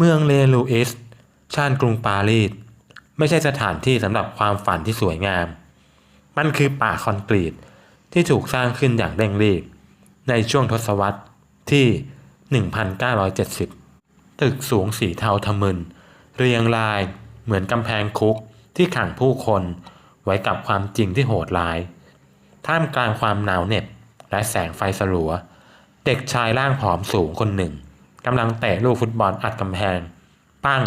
เมืองเลลูอิสชานกรุงปารีสไม่ใช่สถานที่สำหรับความฝันที่สวยงาม มันคือป่าคอนกรีตที่ถูกสร้างขึ้นอย่างเร่งรีบ ในช่วงทศวรรษที่ 1970 ตึกสูงสีเทาทะมึน เรียงรายเหมือนกำแพงคุกที่ขังผู้คนไว้กับความจริงที่โหดร้าย ท่ามกลางความหนาวเหน็บและแสงไฟสลัว เด็กชายร่างผอมสูงคนหนึ่ง กำลังเตะลูกฟุตบอลอัดกำแพง ปั้ง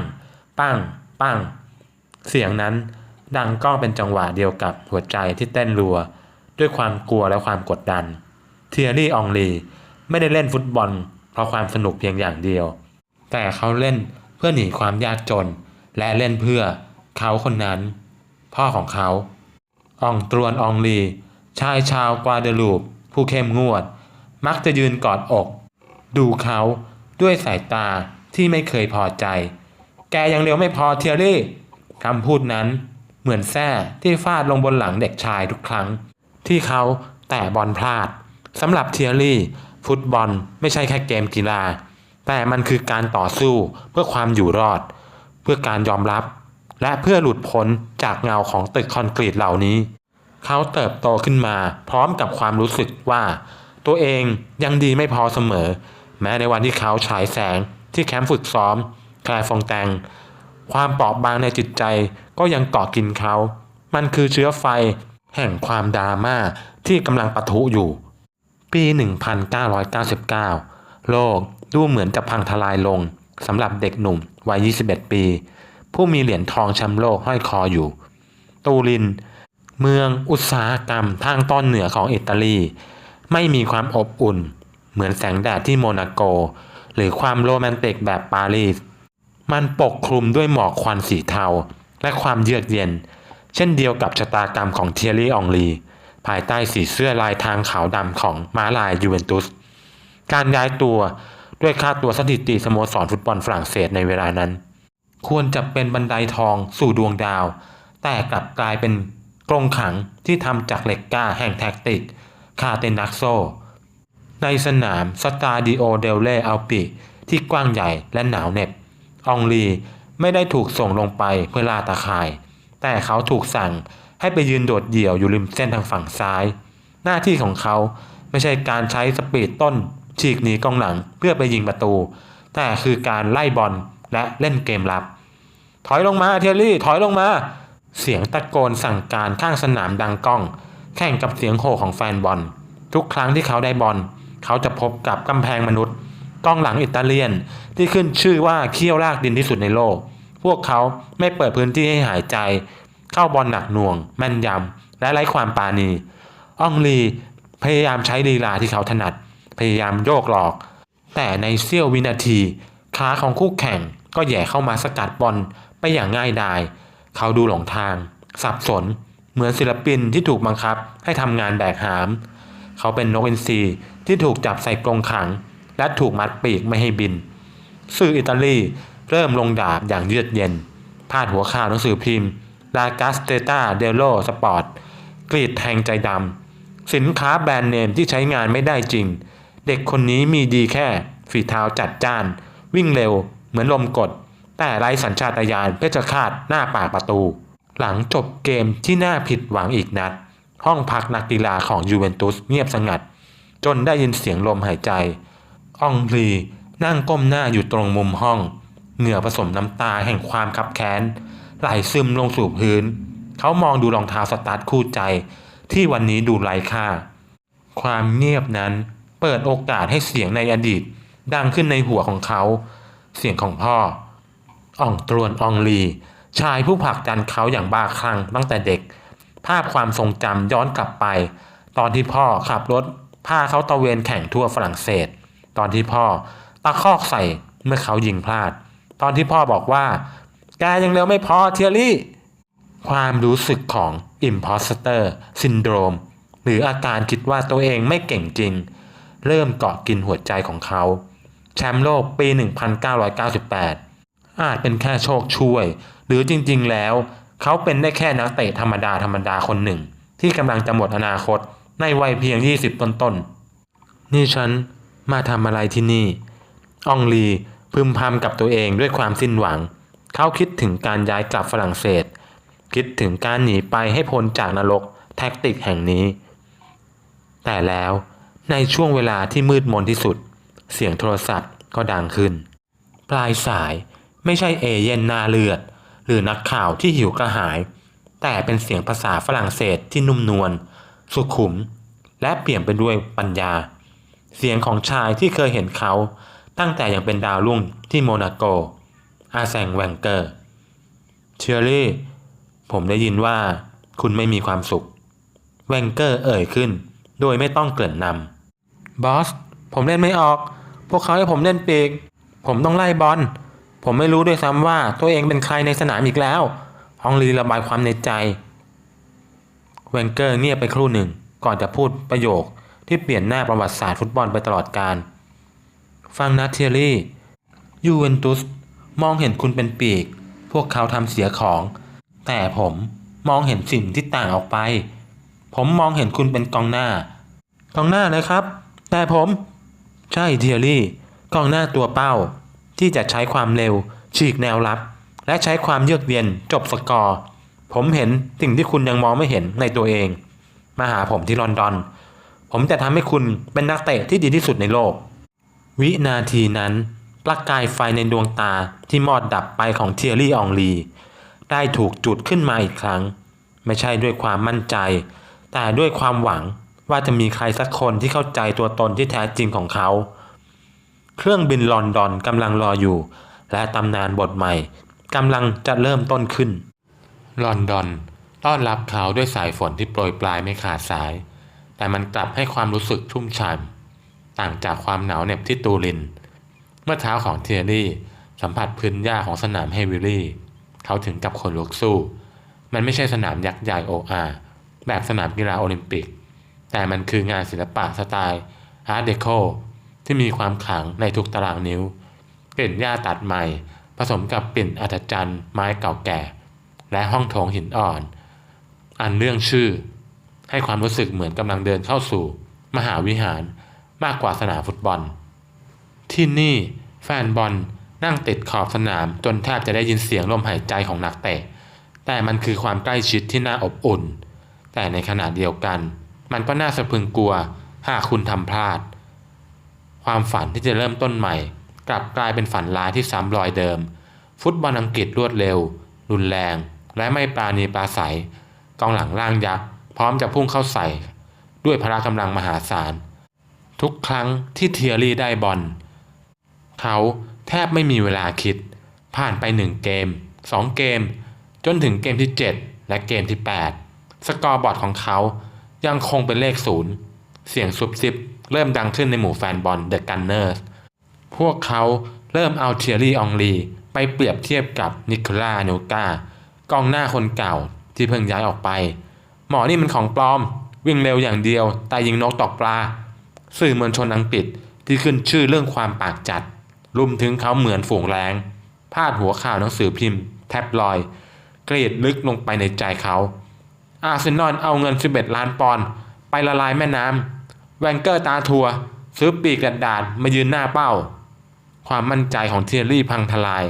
ปั้ง ปั้ง เสียงนั้นดังก้องเป็นจังหวะเดียวกับหัวใจที่เต้นรัว ด้วยความกลัวและความกดดัน เทียรี่อองลีไม่ได้เล่นฟุตบอล เพราะความสนุกเพียงอย่างเดียว แต่เขาเล่นเพื่อหนีความยากจน และเล่นเพื่อเขาคนนั้น พ่อของเขาอองตรวนอองลี ชายชาวกวาเดลูปผู้เข้มงวด มักจะยืนกอดอก ดูเขา ด้วยสายตาที่ไม่เคยพอใจ แกยังเร็วไม่พอเทียรี่คำพูดนั้นเหมือนแส้ที่ฟาดลงบนหลังเด็กชายทุกครั้ง ที่เขาแตะบอลพลาดสำหรับเทียรี่ ฟุตบอลไม่ใช่แค่เกมกีฬา แต่มันคือการต่อสู้เพื่อความอยู่รอด เพื่อการยอมรับ และเพื่อหลุดพ้นจากเงาของตึกคอนกรีตเหล่านี้ เขาเติบโตขึ้นมาพร้อมกับความรู้สึกว่า ตัวเองยังดีไม่พอเสมอ แม้ในวันที่เขาฉายแสงที่แคมป์ฝึกซ้อมแคลฟองแตง ความเปราะบางในจิตใจก็ยังเกาะกินเขา มันคือเชื้อไฟแห่งความดราม่าที่กำลังปะทุอยู่ ปี 1999 โลกดูเหมือนจะพังทลายลงสำหรับเด็กหนุ่มวัย 21 ปี ผู้มีเหรียญทองแชมป์โลกห้อยคออยู่ ตูริน เมืองอุตสาหกรรมทางตอนเหนือของอิตาลี ไม่มีความอบอุ่น เหมือนแสงแดดที่โมนาโก หรือความโรแมนติกแบบปารีส มันปกคลุมด้วยหมอกควันสีเทา และความเยือกเย็น เช่นเดียวกับชะตากรรมของเทียรี่อองลี ภายใต้สีเสื้อลายทางขาวดำของม้าลายยูเวนตุส การย้ายตัวด้วยค่าตัวสถิติสโมสรฟุตบอลฝรั่งเศสในเวลานั้น ควรจะเป็นบันไดทองสู่ดวงดาว แต่กลับกลายเป็นกรงขังที่ทำจากเหล็กก้าแห่งแท็กติก คาเตนักโซ ในสนามสตาดิโอเดลเล่อัลปิที่กว้างใหญ่และหนาวเหน็บอองลีไม่ได้ถูกส่งลงไปเพื่อล่าตาข่าย แต่เขาถูกสั่งให้ไปยืนโดดเดี่ยวอยู่ริมเส้นทางฝั่งซ้าย หน้าที่ของเขาไม่ใช่การใช้สปีดต้น ฉีกหนีกองหลังเพื่อไปยิงประตู แต่คือการไล่บอลและเล่นเกมรับ ถอยลงมาเทียรี่ถอยลงมา เสียงตะโกนสั่งการข้างสนามดังก้อง แข่งกับเสียงโห่ของแฟนบอล ทุกครั้งที่เขาได้บอล เขาจะพบกับกำแพงมนุษย์กองหลังอิตาเลียนที่ขึ้นชื่อว่าเคี่ยวรากดินที่สุดในโลก พวกเขาไม่เปิดพื้นที่ให้หายใจ เข้าบอลหนักหน่วง แม่นยำและไร้ความปราณีอองลีพยายามใช้ลีลาที่เขาถนัด พยายามโยกหลอก แต่ในเสี้ยววินาทีขาของคู่แข่งก็แย่เข้ามาสกัดบอลไปอย่างง่ายดาย เขาดูหลงทาง สับสน เหมือนศิลปินที่ถูกบังคับให้ทำงานแบกหาม เขาเป็นนกอินทรี ที่ถูกจับใส่กรงขัง และถูกมัดปีกไม่ให้บิน สื่ออิตาลีเริ่มลงดาบอย่างเยือกเย็น พาดหัวข่าวหนังสือพิมพ์ลากาสเตตาเดโลสปอร์ตกรีดแทงใจดำสินค้าแบรนด์เนมที่ใช้งานไม่ได้จริง เด็กคนนี้มีดีแค่ ฝีเท้าจัดจ้าน วิ่งเร็ว เหมือนลมกด แต่ไร้สัญชาตญาณเพชฌฆาตหน้าปากประตู หลังจบเกมที่น่าผิดหวังอีกนัด ห้องพักนักกีฬาของยูเวนตุสเงียบสงัด จนได้ยินเสียงลมหายใจอองพลีนั่งก้มหน้าอยู่ตรงมุมห้อง เหงื่อผสมน้ำตาแห่งความคับแค้นไหลซึมลงสู่พื้น เขามองดูรองเท้าสตาร์ทคู่ใจ ที่วันนี้ดูไร้ค่า ความเงียบนั้นเปิดโอกาสให้เสียงในอดีต ดังขึ้นในหัวของเขา เสียงของพ่ออ่องตรวนอองลี ชายผู้ผลักดันเขาอย่างบ้าคลั่งตั้งแต่เด็ก ภาพความทรงจำย้อนกลับไป ตอนที่พ่อขับรถ พาเขาตะเวนแข่งทั่วฝรั่งเศส ตอนที่พ่อตะคอกใส่เมื่อเขายิงพลาด ตอนที่พ่อบอกว่า แกยังเร็วไม่พอเทียรี่ ความรู้สึกของ imposter syndrome หรืออาการคิดว่าตัวเองไม่เก่งจริง เริ่มเกาะกินหัวใจของเขา แชมป์โลกปี 1998 อาจเป็นแค่โชคช่วย หรือจริงๆแล้ว เขาเป็นได้แค่นักเตะธรรมดาธรรมดาคนหนึ่ง ที่กำลังจะหมดอนาคต ในวัยเพียง 20 ต้นๆ นี่ฉันมาทำอะไรที่นี่ อองลีพึมพำกับตัวเองด้วยความสิ้นหวัง เขาคิดถึงการย้ายกลับฝรั่งเศส คิดถึงการหนีไปให้พ้นจากนรกแท็กติกแห่งนี้ แต่แล้วในช่วงเวลาที่มืดมนที่สุด เสียงโทรศัพท์ก็ดังขึ้น ปลายสายไม่ใช่เอเย่นนาเลือด หรือนักข่าวที่หิวกระหาย แต่เป็นเสียงภาษาฝรั่งเศสที่นุ่มนวล สุขุม และเปลี่ยนไปด้วยปัญญา เสียงของชายที่เคยเห็นเขาตั้งแต่ยังเป็นดาวรุ่งที่โมนาโก อาแซงแวงเกอร์ เชอรี่ ผมได้ยินว่าคุณไม่มีความสุข แวงเกอร์เอ่ยขึ้น โดยไม่ต้องเกริ่นนำบอส ผมเล่นไม่ออก พวกเขาให้ผมเล่นปีก ผมต้องไล่บอล ผมไม่รู้ด้วยซ้ำว่าตัวเองเป็นใครในสนามอีกแล้ว ฮองลีระบายความในใจ แวงเกอร์เงียบไปครู่หนึ่ง ก่อนจะพูดประโยคที่เปลี่ยนหน้าประวัติศาสตร์ฟุตบอลไปตลอดกาลฟังนะเทียรี่ยูเวนตุสมองเห็นคุณเป็นปีก พวกเขาทำเสียของ แต่ผมมองเห็นสิ่งที่ต่างออกไป ผมมองเห็นคุณเป็นกองหน้า กองหน้าเลยครับ แต่ผม ใช่เทียรี่กองหน้าตัวเป้า ที่จะใช้ความเร็ว ฉีกแนวรับ และใช้ความเยือกเย็นจบสกอร์ ผมเห็นสิ่งที่คุณยังมองไม่เห็นในตัวเอง มาหาผมที่ลอนดอน ผมจะทำให้คุณเป็นนักเตะที่ดีที่สุดในโลก วินาทีนั้นประกายไฟในดวงตาที่มอดดับไปของเทียรี่อองลี ได้ถูกจุดขึ้นมาอีกครั้ง ไม่ใช่ด้วยความมั่นใจ แต่ด้วยความหวังว่าจะมีใครสักคนที่เข้าใจตัวตนที่แท้จริงของเขา เครื่องบินลอนดอนกำลังรออยู่ และตำนานบทใหม่กำลังจะเริ่มต้นขึ้น ลอนดอนต้อนรับเขาด้วยสายฝนที่โปรยปลายไม่ขาดสาย แต่มันกลับให้ความรู้สึกชุ่มฉ่ำต่างจากความหนาวเหน็บที่ตูริน เมื่อเท้าของเทียรี่สัมผัสพื้นหญ้าของสนามเฮวิลี่ เขาถึงกับขนลุกสู้ มันไม่ใช่สนามยักษ์ใหญ่โออาแบบสนามกีฬาโอลิมปิก แต่มันคืองานศิลปะสไตล์อาร์ตเดโคที่มีความขลังในทุกตารางนิ้ว กลิ่นหญ้าตัดใหม่ ผสมกับกลิ่นอัศจรรย์ไม้เก่าแก่ และห้องโถงหินอ่อน อันเรื่องชื่อ ให้ความรู้สึกเหมือนกำลังเดินเข้าสู่ มหาวิหารมากกว่าสนามฟุตบอล ที่นี่แฟนบอลนั่งติดขอบสนามจนแทบจะได้ยินเสียงลมหายใจของนักเตะ แต่มันคือความใกล้ชิดที่น่าอบอุ่น แต่ในขณะเดียวกัน มันก็น่าสะพรึงกลัวหากคุณทำพลาด ความฝันที่จะเริ่มต้นใหม่ กลับกลายเป็นฝันร้ายที่ซ้ำรอยเดิม ฟุตบอลอังกฤษรวดเร็ว รุนแรง และไม่ปราณีปราศัยกองหลังล่างยักษ์พร้อมจะพุ่งเข้าใส่ ด้วยพละกำลังมหาศาล ทุกครั้งที่เทียรี่ได้บอลเขาแทบไม่มีเวลาคิด ผ่านไปหนึ่งเกมสองเกม จนถึงเกมที่ 7 และเกมที่ 8 สกอร์บอร์ดของเขายังคงเป็นเลขศูนย์เสียงซุบซิบเริ่มดังขึ้นในหมู่แฟนบอลเดอะกันเนอร์สพวกเขาเริ่มเอาเทียรี่อองลีไปเปรียบเทียบกับนิโคลาโนกา กองหน้าคนเก่าที่เพิ่งย้ายออกไป หมอนี่มันของปลอม วิ่งเร็วอย่างเดียวแต่ยิงนกตกปลา สื่อมวลชนอังกฤษที่ขึ้นชื่อเรื่องความปากจัด รุมถึงเขาเหมือนฝูงแรงพาดหัวข่าวหนังสือพิมพ์ แทบลอย เกลีดลึกลงไปในใจเขาอาร์เซนอลเอาเงิน 11 ล้านปอนด์ไปละลายแม่น้ำแวนเกอร์ตาทัวร์ซื้อปีกกระดาษมายืนหน้าเป้า ความมั่นใจของเทียรี่พังทลาย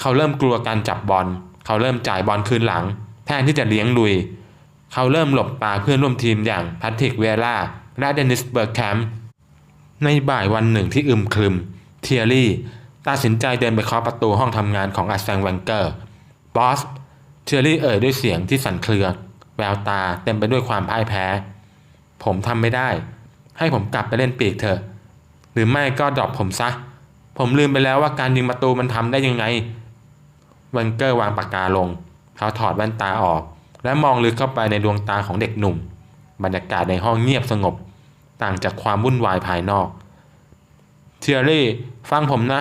เขาเริ่มกลัวการจับบอล เขาเริ่มจ่ายบอลคืนหลัง แทนที่จะเลี้ยงลุย เขาเริ่มหลบตาเพื่อนร่วมทีมอย่างแพทริกเวล่าและเดนิสเบิร์กแคมป์ในบ่ายวันหนึ่งที่อึมครึม เทียรี่ตัดสินใจเดินไปเคาะประตูห้องทำงานของอาแซงแวนเกอร์บอสเทียรี่เอ่ยด้วยเสียงที่สั่นเครือ แววตาเต็มไปด้วยความพ่ายแพ้ ผมทำไม่ได้ ให้ผมกลับไปเล่นปีกเถอะ หรือไม่ก็ดรอปผมซะ ผมลืมไปแล้วว่าการยิงประตูมันทำได้ยังไง วนเกอร์วางปากกาลง เขาถอดแว่นตาออก และมองลึกเข้าไปในดวงตาของเด็กหนุ่ม บรรยากาศในห้องเงียบสงบ ต่างจากความวุ่นวายภายนอก เทียรี่ฟังผมนะ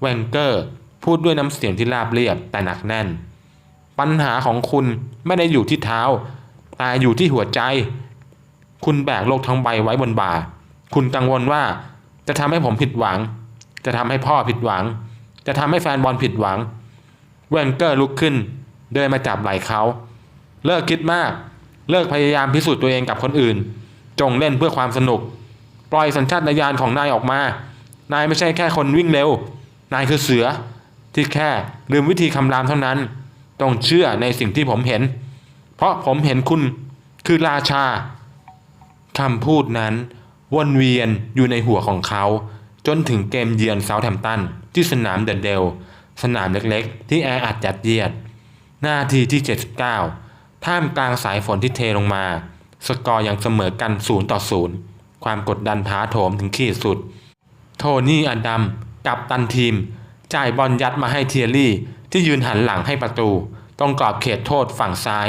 แวนเกอร์พูดด้วยน้ำเสียงที่ราบเรียบแต่หนักแน่น ปัญหาของคุณไม่ได้อยู่ที่เท้า แต่อยู่ที่หัวใจ คุณแบกโลกทั้งใบไว้บนบ่า คุณกังวลว่าจะทำให้ผมผิดหวัง จะทำให้พ่อผิดหวัง จะทำให้แฟนบอลผิดหวัง แวนเกอร์ลุกขึ้น เดินมาจับไหล่เขา เลิกคิดมาก เลิกพยายามพิสูจน์ตัวเองกับคนอื่น จงเล่นเพื่อความสนุก ปล่อยสัญชาตญาณของนายออกมา นายไม่ใช่แค่คนวิ่งเร็ว นายคือเสือ ที่แค่ลืมวิธีคำรามเท่านั้น ต้องเชื่อในสิ่งที่ผมเห็น เพราะผมเห็นคุณคือราชาคำพูดนั้นวนเวียนอยู่ในหัวของเขา จนถึงเกมเยือนเซาท์แฮมป์ตันที่สนามเดอะเดล สนามเล็กๆ ที่แออัดยัดเยียด หน้าทีที่ 79 ท่ามกลางสายฝนที่เทลงมา สกอร์ยังเสมอกัน 0 ต่อ 0 ความกดดันท้าโถมถึงขีดสุด โทนี่อดัมกับตันทีม จ่ายบอลยัดมาให้เทียรี่ ที่ยืนหันหลังให้ประตูตรงกรอบเขตโทษฝั่งซ้าย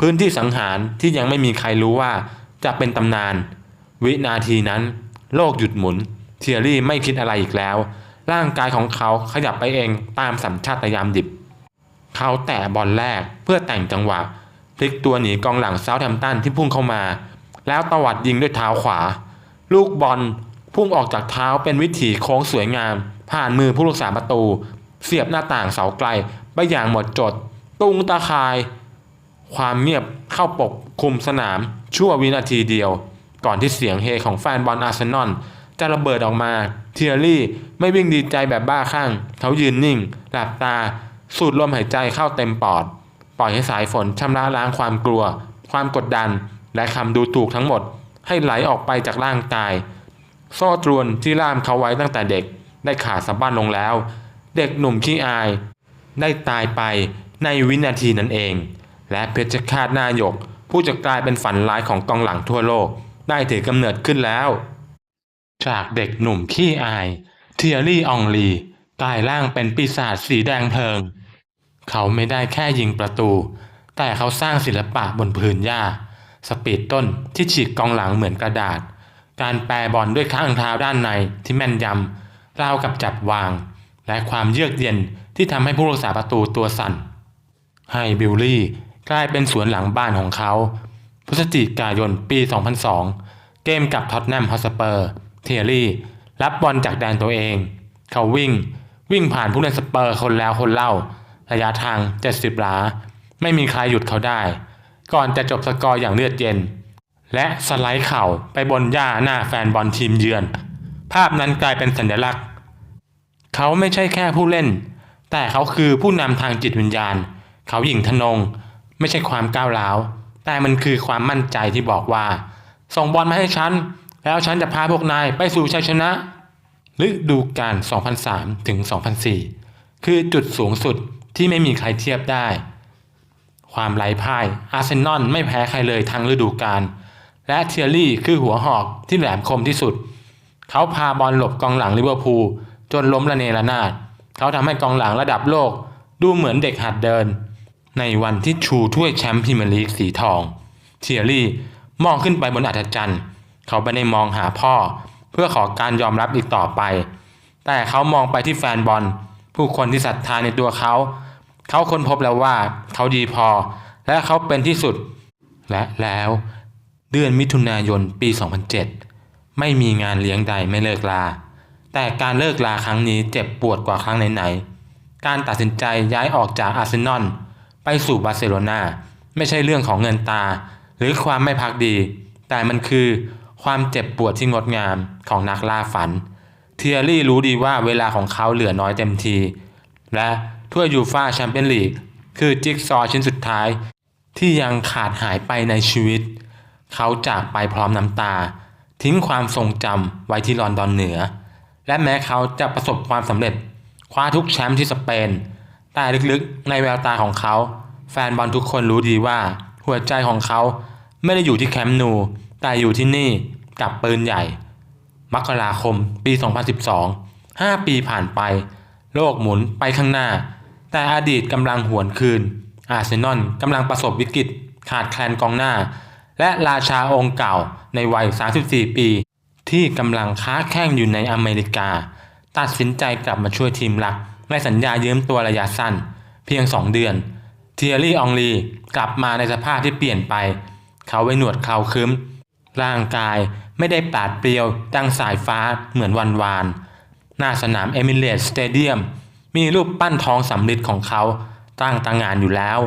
พื้นที่สังหารที่ยังไม่มีใครรู้ว่าจะเป็นตำนาน วินาทีนั้น โลกหยุดหมุน เทียรี่ไม่คิดอะไรอีกแล้ว ร่างกายของเขาขยับไปเองตามสัญชาตญาณดิบ เขาแตะบอลแรกเพื่อแต่งจังหวะพลิกตัวหนีกองหลังเซาท์แฮมตันที่พุ่งเข้ามา แล้วตวัดยิงด้วยเท้าขวา ลูกบอลพุ่งออกจากเท้าเป็นวิถีโค้งสวยงาม ผ่านมือผู้รักษาประตู เสียบหน้าต่างเสาไกลไปอย่างหมดจด ตุงตาคาย ความเงียบเข้าปกคุมสนามชั่ววินาทีเดียว ก่อนที่เสียงเฮของแฟนบอลอาร์เซนอล จะระเบิดออกมาเทียรี่ไม่วิ่งดีใจแบบบ้าคลั่งเขายืนนิ่ง หลับตา สูดลมหายใจเข้าเต็มปอด ปล่อยให้สายฝนชำระล้างความกลัว ความกดดัน และคำดูถูกทั้งหมด ให้ไหลออกไปจากร่างกาย โซ่ตรวนที่ล่ามเขาไว้ตั้งแต่เด็ก ได้ขาดสะบั้นลงแล้ว เด็กหนุ่มขี้อาย ได้ตายไปในวินาทีนั้นเอง และเพชรฆาตหน้าหยก ผู้จะกลายเป็นฝันร้ายของกองหลังทั่วโลก ได้ถือกำเนิดขึ้นแล้ว จากเด็กหนุ่มขี้อาย เทียรี่อองลีกลายร่างเป็นปีศาจสีแดงเพลิง เขาไม่ได้แค่ยิงประตู แต่เขาสร้างศิลปะบนพื้นหญ้า สปีดต้นที่ฉีกกองหลังเหมือนกระดาษ การแปรบอลด้วยข้างเท้าด้านในที่แม่นยำราวกับจับวาง และความเยือกเย็นที่ทำให้ผู้รักษาประตูตัวสั่น ให้บิลลี่กลายเป็นสวนหลังบ้านของเขา พฤศจิกายนปี 2002 เกมกับท็อตแนมฮอสเปอร์ เทียรี่ รับบอลจากแดนตัวเอง เขาวิ่ง วิ่งผ่านผู้เล่นสเปอร์คนแล้วคนเล่า ระยะทาง 70หลา ไม่มีใครหยุดเขาได้ ก่อนจะจบสกอร์อย่างเลือดเย็น และสไลด์เข่าไปบนหญ้าหน้าแฟนบอลทีมเยือน ภาพนั้นกลายเป็นสัญลักษณ์ เขาไม่ใช่แค่ผู้เล่น แต่เขาคือผู้นำทางจิตวิญญาณ เขาหยิ่งทะนง ไม่ใช่ความก้าวร้าวแต่มันคือความมั่นใจที่บอกว่า ส่งบอลมาให้ฉัน แล้วฉันจะพาพวกนายไปสู่ชัยชนะฤดูกาล2003ถึง2004 คือจุดสูงสุดที่ไม่มีใครเทียบได้ ความไร้พ่าย อาร์เซนอลไม่แพ้ใครเลยทั้งฤดูกาล และเทียรี่คือหัวหอกที่แหลมคมที่สุด เขาพาบอลหลบกองหลังลิเวอร์พูลจนล้มระเนระนาด เขาทำให้กองหลังระดับโลกดูเหมือนเด็กหัดเดิน ในวันที่ชูถ้วยแชมป์พรีเมียร์ลีกสีทอง เทียรี่มองขึ้นไปบนอัฐจันทร์ เขาไม่ได้มองหาพ่อ เพื่อขอการยอมรับอีกต่อไป แต่เขามองไปที่แฟนบอล ผู้คนที่ศรัทธาในตัวเขา เขาค้นพบแล้วว่าเขาดีพอ และเขาเป็นที่สุด และแล้วเดือนมิถุนายนปี 2007 ไม่มีงานเลี้ยงใดไม่เลิกลา แต่การเลิกลาครั้งนี้เจ็บปวดกว่าครั้งไหนๆ การตัดสินใจย้ายออกจากอาร์เซนอลไปสู่บาร์เซโลนาไม่ใช่เรื่องของเงินตา หรือความไม่พักดี แต่มันคือ ความเจ็บปวดที่งดงามของนักล่าฝัน เทียรี่รู้ดีว่าเวลาของเขาเหลือน้อยเต็มที และถ้วยยูฟ่าแชมเปี้ยนลีกคือจิ๊กซอว์ชิ้นสุดท้าย ที่ยังขาดหายไปในชีวิต เขาจากไปพร้อมน้ำตา ทิ้งความทรงจำไว้ที่ลอนดอนเหนือ และแม้เขาจะประสบความสำเร็จ คว้าทุกแชมป์ที่สเปน แต่ลึกๆในแววตาของเขา แฟนบอลทุกคนรู้ดีว่า หัวใจของเขาไม่ได้อยู่ที่แคมป์นู แต่อยู่ที่นี่กับปืนใหญ่ มกราคม ปี 2012 5 ปีผ่านไป โลกหมุนไปข้างหน้า แต่อดีตกำลังหวนคืน อาร์เซนอลกำลังประสบวิกฤต ขาดแคลนกองหน้า และราชาองค์เก่าในวัย 34 ปี ที่กำลังค้าแข่งอยู่ในอเมริกา ตัดสินใจกลับมาช่วยทีมหลัก ในสัญญายืมตัวระยะสั้น เพียง 2 เดือน เทียรี่อองลีกลับมาในสภาพที่เปลี่ยนไป เขาไว้หนวดเขาคึ้ม ร่างกายไม่ได้ปราดเปรียวดังสายฟ้าเหมือนวันวาน หน้าสนามเอมิเรตสเตเดียมมีรูปปั้นทองสำริดของเขาตั้งตางานอยู่แล้ว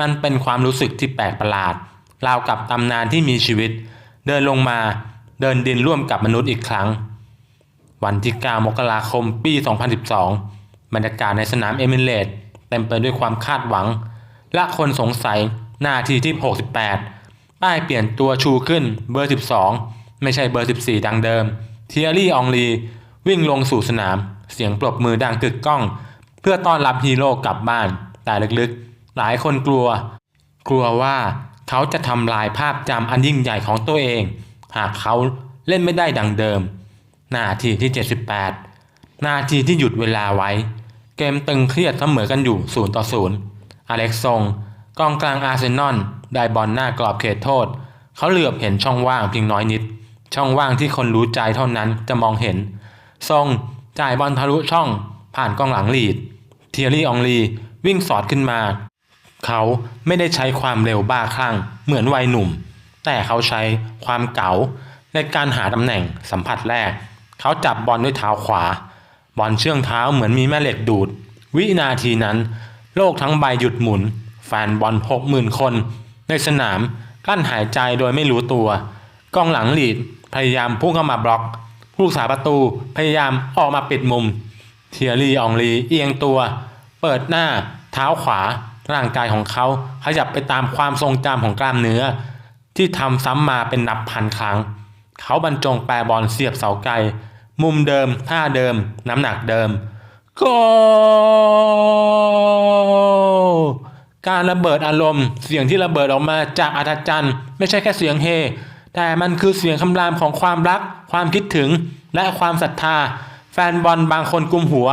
มันเป็นความรู้สึกที่แปลกประหลาดราวกับตำนานที่มีชีวิต เดินลงมาเดินดินร่วมกับมนุษย์อีกครั้ง วันที่ 9 มกราคม ปี 2012 บรรยากาศในสนามเอมิเรตเต็มไปด้วยความคาดหวัง และคนสงสัยหน้าทีที่ 68 ป้ายเปลี่ยนตัวชูขึ้นเบอร์ 12 ไม่ใช่เบอร์ 14 ดังเดิม เทียรี่องลีวิ่งลงสู่สนาม เสียงปรบมือดังกึกก้อง เพื่อต้อนรับฮีโร่กลับบ้าน แต่ลึกๆ หลายคนกลัว กลัวว่าเขาจะทำลายภาพจำอันยิ่งใหญ่ของตัวเอง หากเขาเล่นไม่ได้ดังเดิม นาทีที่ 78 นาทีที่หยุดเวลาไว้ เกมตึงเครียดเสมอกันอยู่0ต่อ0อเล็กซงกองกลางอาร์เซนอล ได้บอลหน้ากรอบเขตโทษ เขาเหลือบเห็นช่องว่างเพียงน้อยนิด ช่องว่างที่คนรู้ใจเท่านั้นจะมองเห็น ทรงจ่ายบอลทะลุช่องผ่านกองหลังลีด เทียรี่องลีวิ่งสอดขึ้นมา เขาไม่ได้ใช้ความเร็วบ้าคลั่งเหมือนวัยหนุ่ม แต่เขาใช้ความเก๋าในการหาตำแหน่งสัมผัสแรก เขาจับบอลด้วยเท้าขวา บอลเชื่องเท้าเหมือนมีแม่เหล็กดูด วินาทีนั้น โลกทั้งใบหยุดหมุน แฟนบอลหกหมื่นคน ในสนามกลั้นหายใจโดยไม่รู้ตัว กองหลังลีดพยายามพุ่งเข้ามาบล็อก ผู้รักษาประตูพยายามออกมาปิดมุม เทียรีอองลีเอียงตัว เปิดหน้า เท้าขวา ร่างกายของเขาขยับไปตามความทรงจำของกล้ามเนื้อ ที่ทำซ้ำมาเป็นนับพันครั้ง เขาบรรจงแปรบอลเสียบเสาไกล มุมเดิม ท่าเดิม น้ำหนักเดิม โก การระเบิดอารมณ์ เสียงที่ระเบิดออกมาจากอัธจันทร์ไม่ใช่แค่เสียงเฮ แต่มันคือเสียงคำรามของความรัก ความคิดถึง และความศรัทธา แฟนบอลบางคนกุมหัว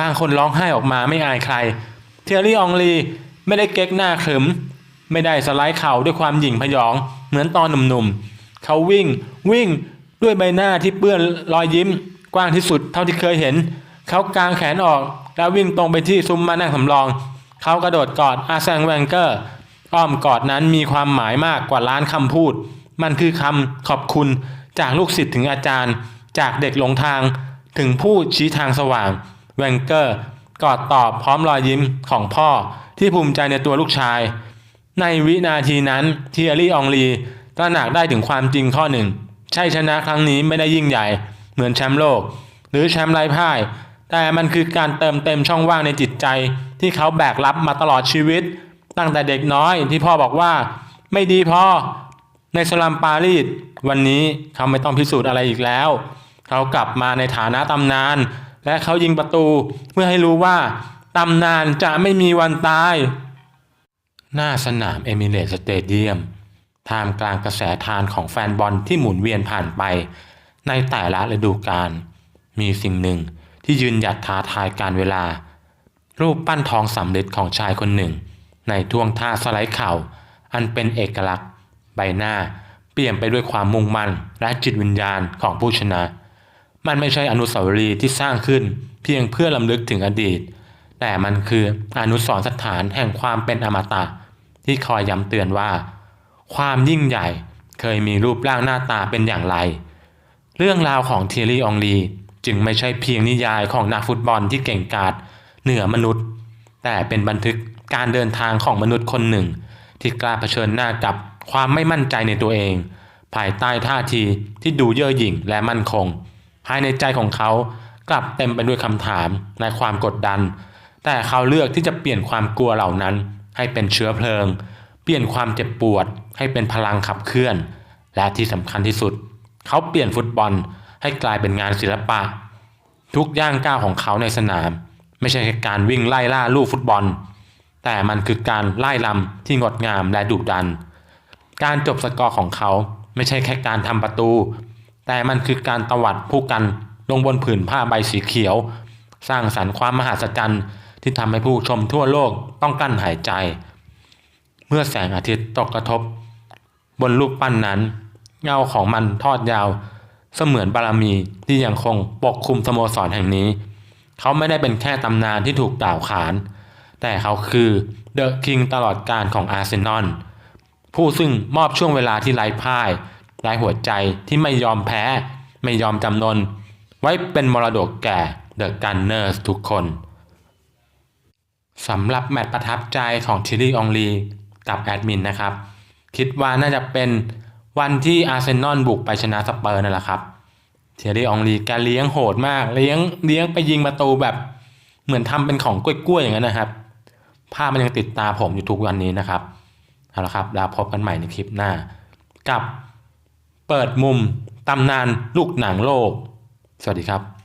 บางคนร้องไห้ออกมาไม่อายใคร เทียรี่อองลีไม่ได้เก๊กหน้าขรึม ไม่ได้สไลด์เข่าด้วยความหยิ่งพยอง เหมือนตอนหนุ่มๆ เขาวิ่ง วิ่งด้วยใบหน้าที่เปื้อนรอยยิ้ม กว้างที่สุดเท่าที่เคยเห็น เขากางแขนออกแล้ววิ่งตรงไปที่ซุ้มมานั่งสำรอง เขากระโดดกอดอาแซงแวงเกอร์ อ้อมกอดนั้นมีความหมายมากกว่าล้านคำพูด มันคือคำขอบคุณจากลูกศิษย์ถึงอาจารย์ จากเด็กหลงทางถึงผู้ชี้ทางสว่าง แวงเกอร์ กอดตอบพร้อมรอยยิ้มของพ่อที่ภูมิใจในตัวลูกชาย ในวินาทีนั้นเทียรี่อองลีตระหนักได้ถึงความจริงข้อหนึ่งใช่ชนะครั้งนี้ไม่ได้ยิ่งใหญ่ เหมือนแชมป์โลก หรือแชมป์ไร้พ่าย แต่มันคือการเติมเต็มช่องว่างในจิตใจ ที่เขาแบกรับมาตลอดชีวิต ตั้งแต่เด็กน้อยที่พ่อบอกว่า ไม่ดีพอในสลัมปารีสวันนี้เขาไม่ต้องพิสูจน์อะไรอีกแล้ว เขากลับมาในฐานะตำนาน และเขายิงประตูเพื่อให้รู้ว่าตำนานจะไม่มีวันตาย หน้าสนามเอมิเรตสเตเดียมท่ามกลางกระแสทานของแฟนบอลที่หมุนเวียนผ่านไป ในแต่ละฤดูกาลมีสิ่งหนึ่งที่ยืนหยัดท้าทายการเวลา รูปปั้นทองสำริดของชายคนหนึ่ง ในท่วงท่าสไลด์เข่า อันเป็นเอกลักษณ์ ใบหน้า เปลี่ยนไปด้วยความมุ่งมั่นและจิตวิญญาณของผู้ชนะ มันไม่ใช่อนุสาวรีย์ที่สร้างขึ้นเพียงเพื่อลำลึกถึงอดีต แต่มันคืออนุสรณ์สถานแห่งความเป็นอมตะ ที่คอยย้ำเตือนว่า ความยิ่งใหญ่เคยมีรูปร่างหน้าตาเป็นอย่างไร เรื่องราวของเทียรี่อองลีจึงไม่ใช่เพียงนิยายของนักฟุตบอลที่เก่งกาจ เหนือมนุษย์ แต่เป็นบันทึกการเดินทางของมนุษย์คนหนึ่ง ที่กล้าเผชิญหน้ากับความไม่มั่นใจในตัวเอง ภายใต้ท่าทีที่ดูเย่อหยิ่งและมั่นคง ภายในใจของเขากลับเต็มไปด้วยคำถามและความกดดัน แต่เขาเลือกที่จะเปลี่ยนความกลัวเหล่านั้น ให้เป็นเชื้อเพลิง เปลี่ยนความเจ็บปวด ให้เป็นพลังขับเคลื่อน และที่สำคัญที่สุด เขาเปลี่ยนฟุตบอลให้กลายเป็นงานศิลปะ ทุกย่างก้าวของเขาในสนาม ไม่ใช่แค่การวิ่งไล่ล่าลูกฟุตบอล แต่มันคือการไล่ลำที่งดงามและดุดัน การจบสกอร์ของเขาไม่ใช่แค่การทำประตู แต่มันคือการตวัดผู้กันลงบนผืนผ้าใบสีเขียว สร้างสรรค์ความมหัศจรรย์ที่ทำให้ผู้ชมทั่วโลกต้องกั้นหายใจ เมื่อแสงอาทิตย์ตกกระทบ บนรูปปั้นนั้น เงาของมันทอดยาว เสมือนบารมีที่ยังคงปกคลุมสโมสรแห่งนี้ เขาไม่ได้เป็นแค่ตำนานที่ถูกกล่าวขาน แต่เขาคือเดอะคิงตลอดการของอาร์เซนอลผู้ซึ่งมอบช่วงเวลาที่ไร้พ่ายไร้หัวใจที่ไม่ยอมแพ้ ไม่ยอมจำนน ไว้เป็นมรดกแก่เดอะกันเนอร์สทุกคนสำหรับแมตช์ประทับใจของทิลลี่องลีกับแอดมินนะครับ คิดว่าน่าจะเป็นวันที่อาร์เซนอลบุกไปชนะสเปอร์นั่นแหละครับ เทียรี่อองรีการเลี้ยงโหดมาก เลี้ยงเลี้ยงไปยิงประตูแบบ เหมือนทำเป็นของกล้วยๆอย่างนั้นนะครับ ภาพมันยังติดตาผมอยู่ทุกวันนี้นะครับเอาละครับแล้วพบกันใหม่ในคลิปหน้า กับเปิดมุมตำนานลูกหนังโลก สวัสดีครับ